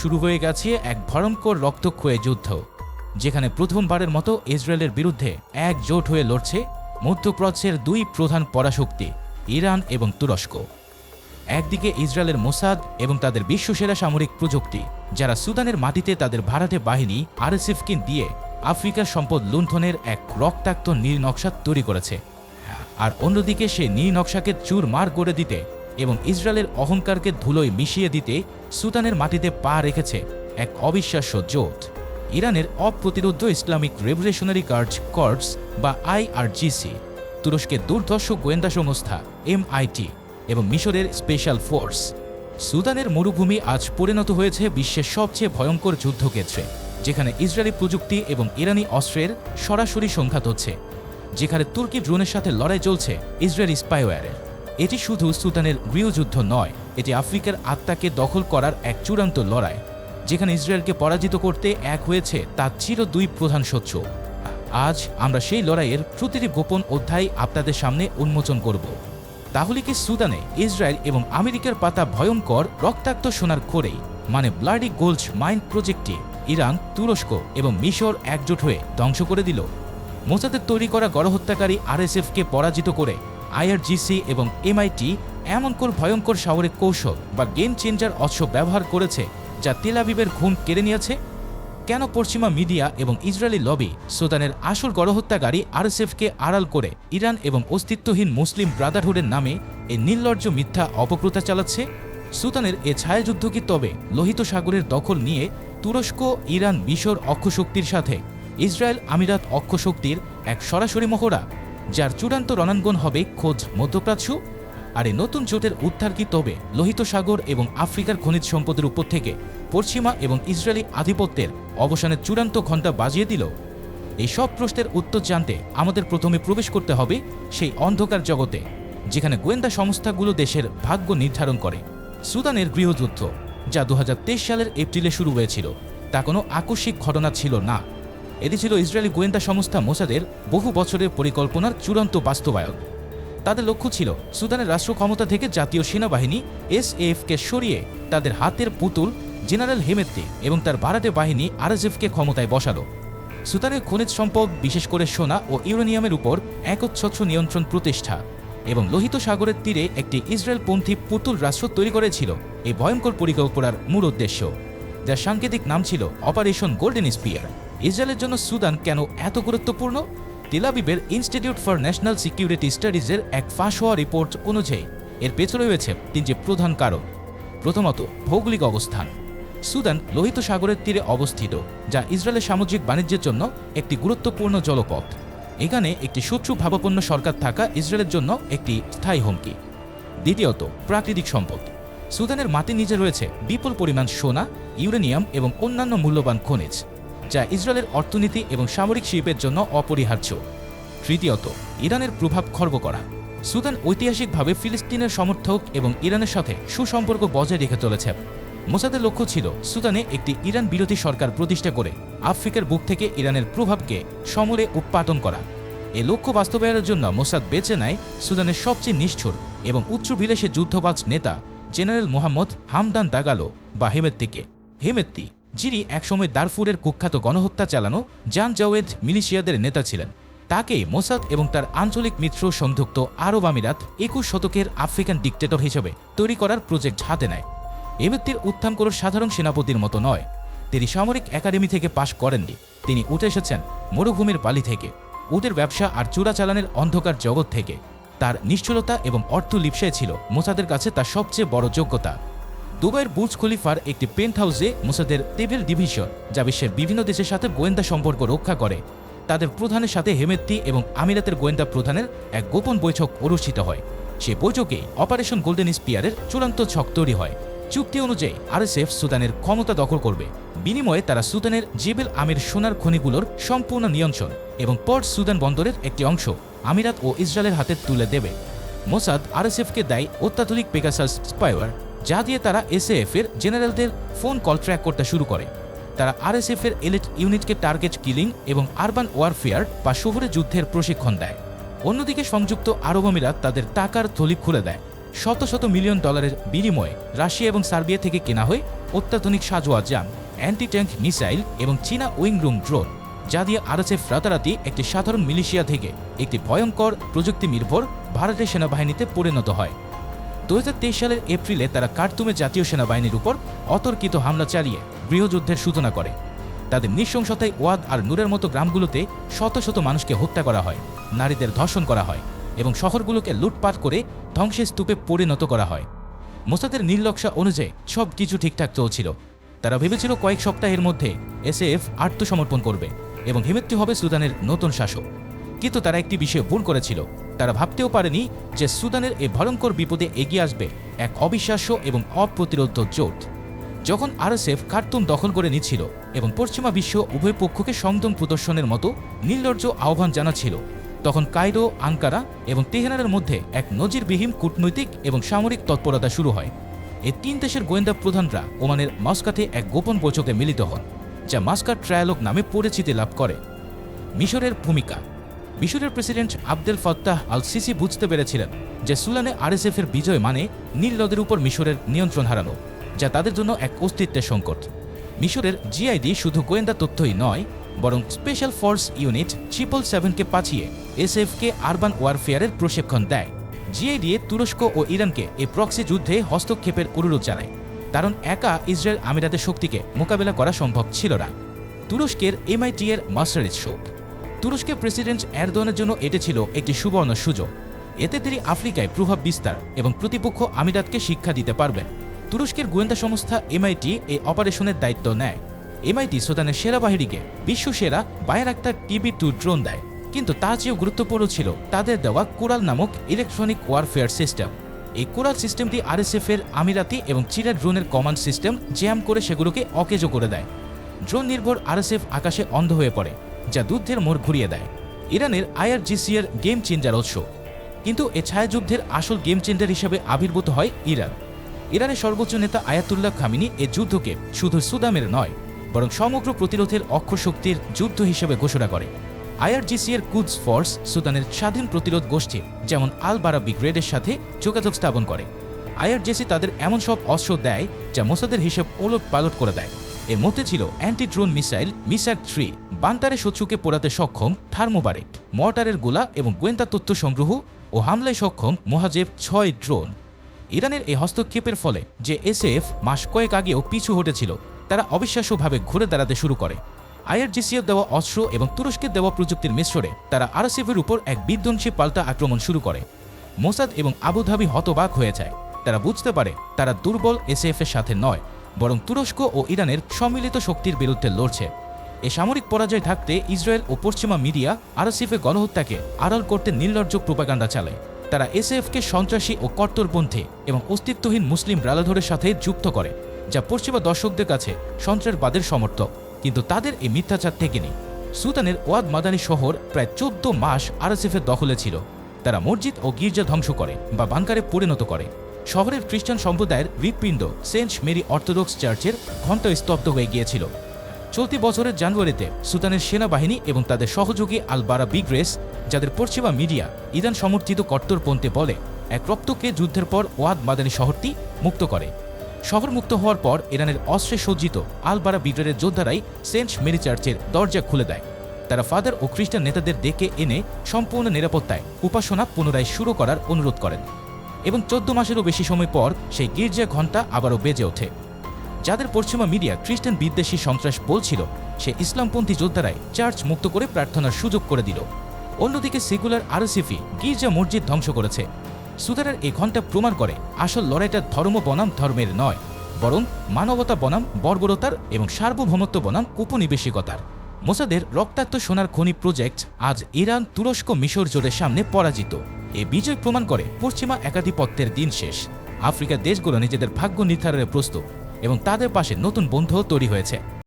শুরু হয়ে গেছে এক ভয়ঙ্কর রক্তক্ষয়ী যুদ্ধ, যেখানে প্রথমবারের মতো ইসরায়েলের বিরুদ্ধে একজোট হয়ে লড়ছে মধ্যপ্রাচ্যের দুই প্রধান পরাশক্তি, ইরান এবং তুরস্ক। একদিকে ইসরায়েলের মোসাদ এবং তাদের বিশ্বসেরা সামরিক প্রযুক্তি, যারা সুদানের মাটিতে তাদের ভাড়াটে বাহিনী আরএসএফকে দিয়ে আফ্রিকার সম্পদ লুণ্ঠনের এক রক্তাক্ত নীল নকশা তৈরি করেছে। আর অন্যদিকে সেই নীল নকশাকে চুরমার করে দিতে এবং ইসরায়েলের অহংকারকে ধুলোয় মিশিয়ে দিতে সুদানের মাটিতে পা রেখেছে এক অবিশ্বাস্য জোট। ইরানের অপ্রতিরোধ ইসলামিক রেভলিউশনারি গার্ড কর্পস বা আইআরজিসি তুরস্কের দুর্ধর্ষ গোয়েন্দা সংস্থা এমআইটি এবং মিশরের স্পেশাল ফোর্স। সুদানের মরুভূমি আজ পরিণত হয়েছে বিশ্বের সবচেয়ে ভয়ঙ্কর যুদ্ধক্ষেত্রে, যেখানে ইসরায়েলি প্রযুক্তি এবং ইরানি অস্ত্রের সরাসরি সংঘাত হচ্ছে, যেখানে তুর্কি ড্রোনের সাথে লড়াই চলছে ইসরায়েলি স্পাইওয়ারের এটি শুধু সুদানের গৃহযুদ্ধ নয়, এটি আফ্রিকার আত্মাকে দখল করার এক চূড়ান্ত লড়াই, যেখানে ইসরায়েলকে পরাজিত করতে এক হয়েছে তার চির দুই প্রধান শত্রু। আজ আমরা সেই লড়াইয়ের প্রতিটি গোপন অধ্যায় আপনাদের সামনে উন্মোচন করব। তাহলে কি সুদানে ইসরায়েল এবং আমেরিকার পাতা ভয়ঙ্কর রক্তাক্ত সোনার খোরেই মানে ব্লাডি গোল্ড মাইন প্রজেক্টটি ইরান, তুরস্ক এবং মিশর একজোট হয়ে ধ্বংস করে দিল? মোসাদের তৈরি করা গণহত্যাকারী আরএসএফকে পরাজিত করে আইআরজিসি এবং এমআইটি এমন কোন ভয়ঙ্কর সামরিক কৌশল বা গেম চেঞ্জার অস্ত্র ব্যবহার করেছে যা তেলাবিবের ঘুম কেড়ে নিয়েছে? কেন পশ্চিমা মিডিয়া এবং ইসরায়েলি লবি সুদানের আসল গণহত্যাকারী আরএসএফকে আড়াল করে ইরান এবং অস্তিত্বহীন মুসলিম ব্রাদারহুডের নামে এই নির্লজ্জ মিথ্যা অপক্রতা চালাচ্ছে? সুদানের এ ছায়াযুদ্ধ কি তবে লোহিত সাগরের দখল নিয়ে তুরস্ক, ইরান মিশর অক্ষশক্তির সাথে? ইসরায়েল আমিরাত অক্ষশক্তির এক সরাসরি মহড়া? যার চূড়ান্ত রণাঙ্গন হবে খোঁজ মধ্যপ্রাচ্য, আর এই নতুন জোটের উদ্ধার কি তবে লোহিত সাগর এবং আফ্রিকার খনিজ সম্পদের উপর থেকে পশ্চিমা এবং ইসরায়েলি আধিপত্যের অবসানের চূড়ান্ত ঘণ্টা বাজিয়ে দিল? এই সব প্রশ্নের উত্তর জানতে আমাদের প্রথমে প্রবেশ করতে হবে সেই অন্ধকার জগতে, যেখানে গোয়েন্দা সংস্থাগুলো দেশের ভাগ্য নির্ধারণ করে। সুদানের গৃহযুদ্ধ, যা দু হাজার তেইশ সালের এপ্রিলে শুরু হয়েছিল, তা কোনো আকস্মিক ঘটনা ছিল না। এটি ছিল ইসরায়েলি গোয়েন্দা সংস্থা মোসাদের বহু বছরের পরিকল্পনার চূড়ান্ত বাস্তবায়ন। তাদের লক্ষ্য ছিল সুদানের রাষ্ট্র ক্ষমতা থেকে জাতীয় সেনাবাহিনী এসএফকে সরিয়ে তাদের হাতের পুতুল জেনারেল হেমেত্তি এবং তার ভাড়াটে বাহিনী আরএসএফকে ক্ষমতায় বসালো। সুদানের খনিজ সম্পদ, বিশেষ করে সোনা ও ইউরেনিয়ামের উপর একচ্ছত্র নিয়ন্ত্রণ প্রতিষ্ঠা এবং লোহিত সাগরের তীরে একটি ইসরায়েলপন্থী পুতুল রাষ্ট্র তৈরি করেছিল এই ভয়ঙ্কর পরিকল্পনার মূল উদ্দেশ্য। যার সাংকেতিক নাম ছিল অপারেশন গোল্ডেন স্পিয়ার ইসরায়েলের জন্য সুদান কেন এত গুরুত্বপূর্ণ? তেলাবিবের ইনস্টিটিউট ফর ন্যাশনাল সিকিউরিটি স্টাডিজের এক ফাঁস হওয়া রিপোর্ট অনুযায়ী, এর পেছনে রয়েছে তিনটি প্রধান কারণ। প্রথমত, ভৌগোলিক অবস্থান। সুদান লোহিত সাগরের তীরে অবস্থিত, যা ইসরায়েলের সামুদ্রিক বাণিজ্যের জন্য একটি গুরুত্বপূর্ণ জলপথ। এখানে একটি শত্রু ভাবাপন্ন সরকার থাকা ইসরায়েলের জন্য একটি স্থায়ী হুমকি। দ্বিতীয়ত, প্রাকৃতিক সম্পদ। সুদানের মাটির নিচে রয়েছে বিপুল পরিমাণ সোনা, ইউরেনিয়াম এবং অন্যান্য মূল্যবান খনিজ। যা ইসরায়েলের অর্থনীতি এবং সামরিক শিল্পের জন্য অপরিহার্য। তৃতীয়ত, ইরানের প্রভাব খর্ব করা। সুদান ঐতিহাসিকভাবে ফিলিস্তিনের সমর্থক এবং ইরানের সাথে সুসম্পর্ক বজায় রেখে চলেছে। মোসাদের লক্ষ্য ছিল সুদানে একটি ইরান বিরোধী সরকার প্রতিষ্ঠা করে আফ্রিকার বুক থেকে ইরানের প্রভাবকে সমরে উৎপাদন করা। এ লক্ষ্য বাস্তবায়নের জন্য মোসাদ বেছে নেয় সুদানের সবচেয়ে নিষ্ঠুর এবং উচ্চভিলাষী যুদ্ধবাজ নেতা জেনারেল মোহাম্মদ হামদান দাগালো বা হেমেত্তিকে। হেমেত্তি যিনি একসময় দারফুরের কুখ্যাত গণহত্যা চালানো জান জাওয়েদ মিলিশিয়াদের নেতা ছিলেন। তাকে মোসাদ এবং তার আঞ্চলিক মিত্র সংযুক্ত আরব আমিরাত একুশ শতকের আফ্রিকান ডিক্টেটর হিসেবে তৈরি করার প্রজেক্ট হাতে নেয়। এমএত্তির উত্থান কোনো সাধারণ সেনাপতির মতো নয়। তিনি সামরিক একাডেমি থেকে পাশ করেননি। তিনি উঠে এসেছেন মরুভূমির বালি থেকে। উটের ব্যবসা আর চোরাচালানের অন্ধকার জগৎ থেকে। তার নিশ্চলতা এবং অর্থ লিপসায় ছিল মোসাদের কাছে তার সবচেয়ে বড় যোগ্যতা। দুবাইয়ের বুর্জ খলিফার একটি পেন্ট হাউসে মোসাদের টেবিল ডিভিশন যা বিশ্বের বিভিন্ন দেশের সাথে গোয়েন্দা সম্পর্ক রক্ষা করে। তাদের প্রধানের সাথে হেমেত্তি এবং আমিরাতের গোয়েন্দা প্রধানের এক গোপন বৈঠক অনুষ্ঠিত হয়। সে বৈঠকে অপারেশন গোল্ডেন স্পিয়ারের চূড়ান্ত ছক তৈরি হয়। চুক্তি অনুযায়ী আরএসএফ সুদানের ক্ষমতা দখল করবে। বিনিময়ে তারা সুদানের জেবেল আমির সোনার খনিগুলোর সম্পূর্ণ নিয়ন্ত্রণ এবং পর্ট সুদান বন্দরের একটি অংশ আমিরাত ও ইসরায়েলের হাতে তুলে দেবে। মোসাদ আরএসএফকে দেয় অত্যাধুনিক পেগাসাস স্পাইওয়ার। যা দিয়ে তারা এসএএফ এর জেনারেলদের ফোন কল ট্র্যাক করতে শুরু করে। তারা আরএসএফ এর এলিট ইউনিটকে টার্গেট কিলিং এবং আরবান ওয়ারফেয়ার বা শহুরে যুদ্ধের প্রশিক্ষণ দেয়। অন্যদিকে সংযুক্ত আরব আমিরাত তাদের টাকার থলি খুলে দেয়। শত শত মিলিয়ন ডলারের বিনিময়ে রাশিয়া এবং সার্বিয়া থেকে কেনা হয় অত্যাধুনিক সাজোয়া যান অ্যান্টি ট্যাঙ্ক মিসাইল এবং চীনা উইংরুম ড্রোন, যা দিয়ে আরএসএফ রাতারাতি একটি সাধারণ মিলিশিয়া থেকে একটি ভয়ঙ্কর প্রযুক্তি নির্ভর ভারতের সেনাবাহিনীতে পরিণত হয়। দু সালের এপ্রিলে তারা কার্তুমে জাতীয় সেনাবাহিনীর উপর অতর্কিত হামলা চালিয়ে গৃহযুদ্ধের সূচনা করে। তাদের নৃশংসতায় ওয়াদ আর নূরের মতো গ্রামগুলোতে শত শত মানুষকে হত্যা করা হয়, নারীদের ধর্ষণ করা হয় এবং শহরগুলোকে লুটপাট করে ধ্বংসের স্তূপে পরিণত করা হয়। মোসাদের নির্লক্ষা অনুযায়ী সব কিছু ঠিকঠাক চলছিল। তারা ভেবেছিল কয়েক সপ্তাহের মধ্যে এসএফ আত্মসমর্পণ করবে এবং হিমেত্তি হবে সুদানের নতুন শাসক। কিন্তু তারা একটি বিষয়ে ভুল করেছিল। তারা ভাবতেও পারেনি যে সুদানের এই ভয়ঙ্কর বিপদে এগিয়ে আসবে এক অবিশ্বাস্য এবং অপ্রতিরোধ জোট। যখন আরএসএফ কার্তুম দখল করে নিচ্ছিল এবং পশ্চিমা বিশ্ব উভয় পক্ষকে সংযম প্রদর্শনের মতো নির্লজ্জ আহ্বান জানাচ্ছিল, তখন কায়রো, আঙ্কারা এবং তেহরানের মধ্যে এক নজিরবিহীন কূটনৈতিক এবং সামরিক তৎপরতা শুরু হয়। এই তিন দেশের গোয়েন্দা প্রধানরা ওমানের মাস্কাতে এক গোপন বৈঠকে মিলিত হন, যা মাস্কাট ট্রায়ালগ নামে পরিচিতি লাভ করে। মিশরের ভূমিকা মিশরের president Abdel Fattah al Sisi বুঝতে পেরেছিলেন যে সুলানে আরএসএফ এর বিজয় মানে নীল নদের উপর মিশরের নিয়ন্ত্রণ হারানো, যা তাদের জন্য এক অস্তিত্বের সংকট। মিশরের জিআইডি শুধু গোয়েন্দা তথ্যই নয়, বরং স্পেশাল ফোর্স ইউনিট ট্রিপল সেভেনকে পাঠিয়ে এসএফকে আরবান ওয়ারফেয়ারের প্রশিক্ষণ দেয়। জিআইডিএ তুরস্ক ও ইরানকে এই প্রক্সি যুদ্ধে হস্তক্ষেপের অনুরোধ জানায়, কারণ একা ইসরায়েল আমিরাতের শক্তিকে মোকাবেলা করা সম্ভব ছিল না। তুরস্কের এমআইটি এর মাস্টার শোক। তুরস্কের প্রেসিডেন্ট এরদোয়ানের জন্য এটি ছিল একটি সুবর্ণ সুযোগ। এতে তিনি আফ্রিকায় প্রভাব বিস্তার এবং প্রতিপক্ষ আমিরাতকে শিক্ষা দিতে পারবেন। তুরস্কের গোয়েন্দা সংস্থা এমআইটি এই অপারেশনের দায়িত্ব নেয়। এমআইটি সুদানের সেরা বাহিনীকে বিশ্বসেরা বায়ারাক্তার টিভি টু ড্রোন দেয়। কিন্তু তার চেয়েও গুরুত্বপূর্ণ ছিল তাদের দেওয়া কোরাল নামক ইলেকট্রনিক ওয়ারফেয়ার সিস্টেম এই কোরাল সিস্টেমটি আরএসএফ এর আমিরাতি এবং চিরা ড্রোনের কমান্ড সিস্টেম জ্যাম করে সেগুলোকে অকেজো করে দেয়। ড্রোন নির্ভর আরএসএফ আকাশে অন্ধ হয়ে পড়ে। যা যুদ্ধের মোড় ঘুরিয়ে দেয়। ইরানের আইআরজিসি এর গেম চেঞ্জার উৎস। কিন্তু এ ছায়াযুদ্ধের আসল গেম চেঞ্জার হিসেবে আবির্ভূত হয় ইরান। ইরানের সর্বোচ্চ নেতা আয়াতুল্লাহ খামিনি এ যুদ্ধকে শুধু সুদামের নয়, বরং সমগ্র প্রতিরোধের অক্ষশক্তির যুদ্ধ হিসেবে ঘোষণা করে। আইআরজিসি এর কুদস ফোর্স সুদানের স্বাধীন প্রতিরোধ গোষ্ঠী, যেমন আল বারা ব্রিগেডের সাথে যোগাযোগ স্থাপন করে। আইআরজিসি তাদের এমন সব অস্ত্র দেয় যা মোসাদের হিসেব ওলট পালট করে দেয়। এর মধ্যে ছিল anti drone missile Misagh three বান্তারে শত্রুকে পোড়াতে সক্ষম থার্মোবারেট, মর্টারের গোলা এবং গোয়েন্দা তথ্য সংগ্রহ ও হামলায় সক্ষম মহাজেব ছয় ড্রোন ইরানের এই হস্তক্ষেপের ফলে যে এসএফ মাস কয়েক আগেও পিছু হটেছিল, তারা অবিশ্বাস্যভাবে ঘুরে দাঁড়াতে শুরু করে। আইআরজিসিএফ দেওয়া অস্ত্র এবং তুরস্কের দেওয়া প্রযুক্তির মিশ্রণে তারা আরএসএফের উপর এক বিধ্বংসী পাল্টা আক্রমণ শুরু করে। মোসাদ এবং আবুধাবি হতবাক হয়ে যায়। তারা বুঝতে পারে তারা দুর্বল এসএফ এর সাথে নয়। বরং তুরস্ক ও ইরানের সম্মিলিত শক্তির বিরুদ্ধে লড়ছে। এ সামরিক পরাজয় থাকতে ইসরায়েল ও পশ্চিমা মিডিয়া আরএসএফের গণহত্যাকে আড়াল করতে নির্লজ্জ প্রোপাগান্ডা চালায়। তারা এসএফকে সন্ত্রাসী ও কট্টরপন্থী এবং অস্তিত্বহীন মুসলিম রালাধরের সাথে যুক্ত করে, যা পশ্চিমা দর্শকদের কাছে সন্ত্রাসবাদের সমর্থক। কিন্তু তাদের এই মিথ্যাচার থেকে নেই সুদানের ওয়াদ মাদানী শহর প্রায় চোদ্দ মাস আরএসএফের দখলে ছিল। তারা মসজিদ ও গির্জা ধ্বংস করে বা বাংকারে পরিণত করে। শহরের খ্রিস্টান সম্প্রদায়ের হৃৎপিণ্ড সেন্ট মেরি অর্থোডক্স চার্চের ঘণ্টা স্তব্ধ হয়ে গিয়েছিল। চলতি বছরের জানুয়ারিতে সুদানের সেনাবাহিনী এবং তাদের সহযোগী আলবারা বিগ্রেস, যাদের পশ্চিমা মিডিয়া ইরান সমর্থিত কট্টরপন্থী বলে এক রক্তকে যুদ্ধের পর ওয়াদ মাদানী শহরটি মুক্ত করে। শহর মুক্ত হওয়ার পর ইরানের অস্ত্রে সজ্জিত আল বারা বিগ্রেডের যোদ্ধারাই সেন্ট মেরি চার্চের দরজা খুলে দেয়। তারা ফাদার ও খ্রিস্টান নেতাদের ডেকে এনে সম্পূর্ণ নিরাপত্তায় উপাসনা পুনরায় শুরু করার অনুরোধ করেন। এবং চোদ্দ মাসেরও বেশি সময় পর সেই গির্জা ঘণ্টা আবারও বেজে ওঠে। যাদের পশ্চিমা মিডিয়া খ্রিস্টান বিদ্বেষী সন্ত্রাস বলছিল, সে ইসলামপন্থী যোদ্ধারাই চার্চ মুক্ত করে প্রার্থনার সুযোগ করে দিল। অন্যদিকে সেকুলার আরসিফি গির্জা মসজিদ ধ্বংস করেছে। সুদারের এই ঘণ্টা প্রমাণ করে আসল লড়াইটা ধর্ম বনাম ধর্মের নয়, বরং মানবতা বনাম, বর্বরতার এবং সার্বভৌমত্ব বনাম উপনিবেশিকতার মোসাদের রক্তাক্ত সোনার খনি প্রজেক্ট আজ ইরান তুরস্ক মিশর জোরের সামনে পরাজিত। এ বিজয় প্রমাণ করে পশ্চিমা একাধিপত্যের দিন শেষ। আফ্রিকার দেশগুলো নিজেদের ভাগ্য নির্ধারণে প্রস্তুত এবং তাদের পাশে নতুন বন্ধুও তৈরি হয়েছে।